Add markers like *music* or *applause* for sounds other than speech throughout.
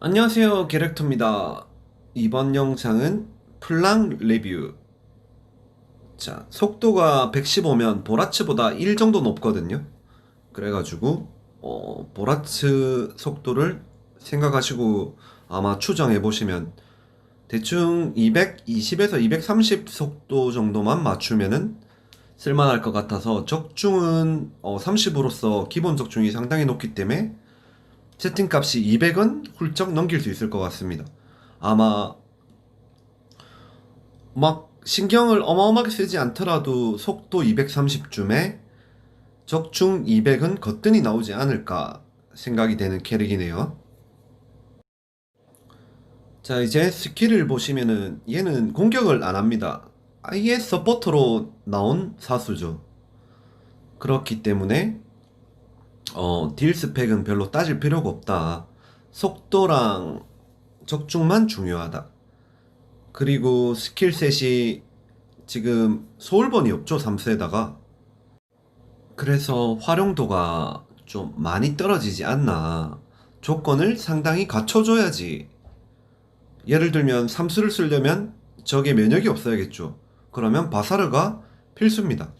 안녕하세요 게렉터입니다. 이번 영상은 플랑 리뷰. 자 속도가 115면 보라츠보다 1 정도 높거든요. 그래가지고 어, 보라츠 속도를 생각하시고 아마 추정해 보시면 대충 220에서 230 속도 정도만 맞추면은 쓸만할 것 같아서 적중은 어, 30으로서 기본 적중이 상당히 높기 때문에 채팅값이 200은 훌쩍 넘길 수 있을 것 같습니다. 아마 막 신경을 어마어마하게 쓰지 않더라도 속도 230쯤에 적중 200은 거뜬히 나오지 않을까 생각이 되는 캐릭이네요. 자, 이제 스킬을 보시면은 얘는 공격을 안 합니다. 아예 서포터로 나온 사수죠. 그렇기 때문에 어, 딜 스펙은 별로 따질 필요가 없다. 속도랑 적중만 중요하다. 그리고 스킬셋이 지금 소울번이 없죠, 3세에다가. 그래서 활용도가 좀 많이 떨어지지 않나. 조건을 상당히 갖춰줘야지. 예를 들면 삼수를 쓰려면 적의 면역이 없어야겠죠. 그러면 바사르가 필수입니다.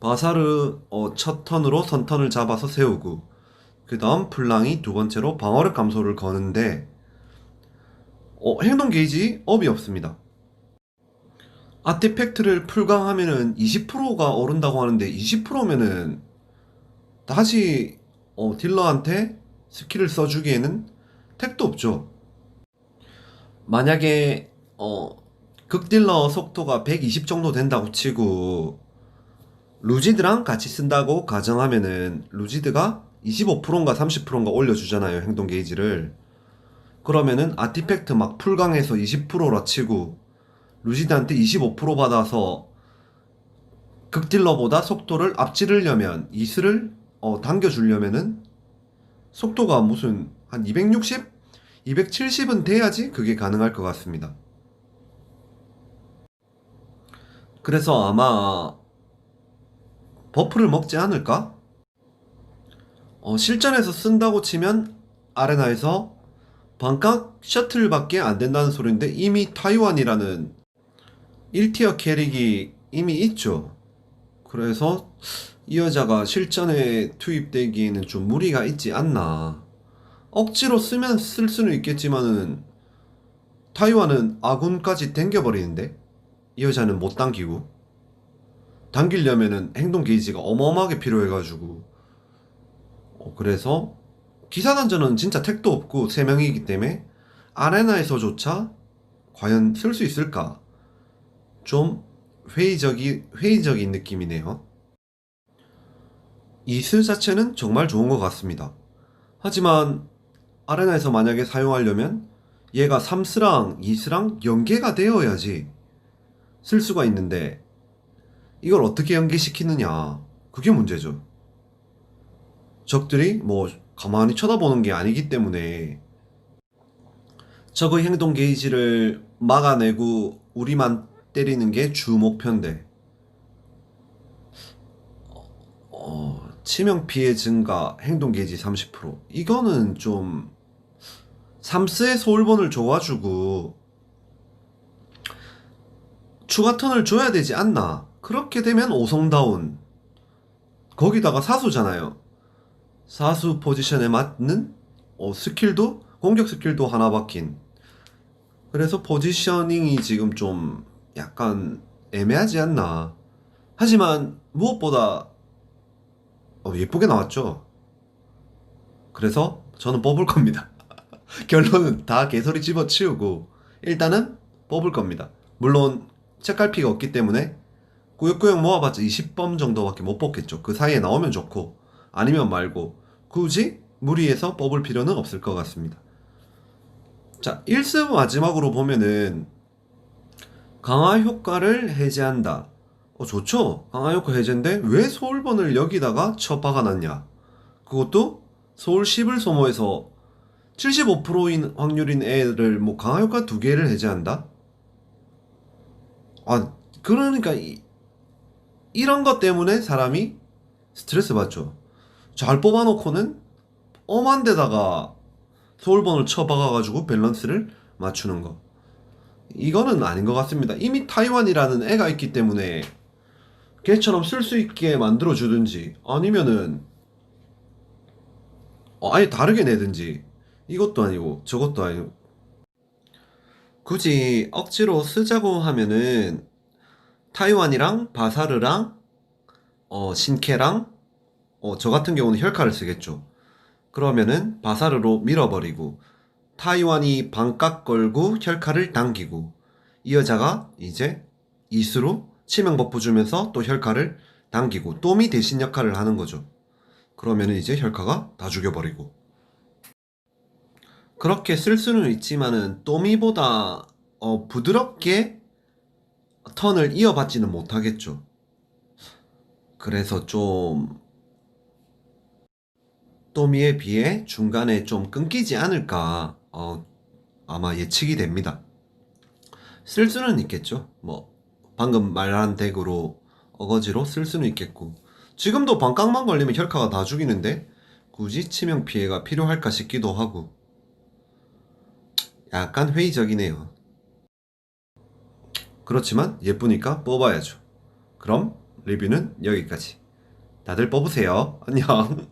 바사르 어, 첫 턴으로 선턴을 잡아서 세우고 그 다음 플랑이 두 번째로 방어력 감소를 거는데 어, 행동 게이지 업이 없습니다. 아티팩트를 풀강하면은 20%가 오른다고 하는데 20%면은 다시 어, 딜러한테 스킬을 써주기에는 택도 없죠. 만약에 어, 극딜러 속도가 120 정도 된다고 치고 루지드랑 같이 쓴다고 가정하면은 루지드가 25%인가 30%인가 올려주잖아요 행동 게이지를 그러면은 아티팩트 막 풀강해서 20%라 치고 루지드한테 25% 받아서 극딜러보다 속도를 앞지르려면 이슬을 어, 당겨주려면은 속도가 무슨 한 260? 270은 돼야지 그게 가능할 것 같습니다. 그래서 아마 버프를 먹지 않을까? 어, 실전에서 쓴다고 치면 아레나에서 반각 셔틀밖에 안 된다는 소리인데 이미 타이완이라는 1티어 캐릭이 이미 있죠. 그래서 이 여자가 실전에 투입되기에는 좀 무리가 있지 않나. 억지로 쓰면 쓸 수는 있겠지만은 타이완은 아군까지 당겨버리는데 이 여자는 못 당기고 당기려면은 행동 게이지가 어마어마하게 필요해가지고. 어, 그래서 기사 단전은 진짜 택도 없고 3명이기 때문에 아레나에서조차 과연 쓸 수 있을까? 좀 회의적이, 회의적인 느낌이네요. 이슬 자체는 정말 좋은 것 같습니다. 하지만 아레나에서 만약에 사용하려면 얘가 3스랑 2스랑 연계가 되어야지 쓸 수가 있는데 이걸 어떻게 연계시키느냐. 그게 문제죠. 적들이 뭐 가만히 쳐다보는 게 아니기 때문에 적의 행동 게이지를 막아내고 우리만 때리는 게 주 목표인데 어, 치명 피해 증가, 행동 게이지 30% 이거는 좀 삼스의 소울본을 줘가지고 추가 턴을 줘야 되지 않나 그렇게 되면 오성다운 거기다가 사수잖아요. 사수 포지션에 맞는 어, 스킬도 공격 스킬도 하나 박힌. 그래서 포지셔닝이 지금 좀 약간 애매하지 않나. 하지만 무엇보다 어, 예쁘게 나왔죠. 그래서 저는 뽑을 겁니다. *laughs* 결론은 다 개소리 집어치우고 일단은 뽑을 겁니다. 물론 책갈피가 없기 때문에 꾸역꾸역 모아봤자 20범 정도밖에 못 뽑겠죠. 그 사이에 나오면 좋고 아니면 말고 굳이 무리해서 뽑을 필요는 없을 것 같습니다. 자, 1습 마지막으로 보면은 강화 효과를 해제한다. 어, 좋죠? 강화 효과 해제인데 왜 소울본을 여기다가 쳐 박아놨냐? 그것도 소울 10을 소모해서 75%인 확률인 애를 뭐 강화 효과 두 개를 해제한다? 아, 그러니까 이, 이런 것 때문에 사람이 스트레스 받죠. 잘 뽑아놓고는 엄한 데다가 소울본을 쳐박아가지고 밸런스를 맞추는 거. 이거는 아닌 것 같습니다. 이미 타이완이라는 애가 있기 때문에 걔처럼 쓸 수 있게 만들어 주든지 아니면은 어, 아예 다르게 내든지 이것도 아니고 저것도 아니고 굳이 억지로 쓰자고 하면은 타이완이랑 바사르랑 어, 신케랑 어, 저 같은 경우는 혈카를 쓰겠죠. 그러면은 바사르로 밀어버리고 타이완이 반값 걸고 혈카를 당기고 이 여자가 이제 이수로 치명 버프 주면서 또 혈카를 당기고 또미 대신 역할을 하는 거죠. 그러면은 이제 혈카가 다 죽여버리고 그렇게 쓸 수는 있지만은 또미보다 어, 부드럽게 턴을 이어받지는 못하겠죠. 그래서 좀 또미에 비해 중간에 좀 끊기지 않을까 어, 아마 예측이 됩니다. 쓸 수는 있겠죠. 뭐 방금 말한 덱으로 어거지로 쓸 수는 있겠고 지금도 반깡만 걸리면 혈카가 다 죽이는데 굳이 치명 피해가 필요할까 싶기도 하고 약간 회의적이네요. 그렇지만 예쁘니까 뽑아야죠. 그럼 리뷰는 여기까지. 다들 뽑으세요. *laughs* 안녕.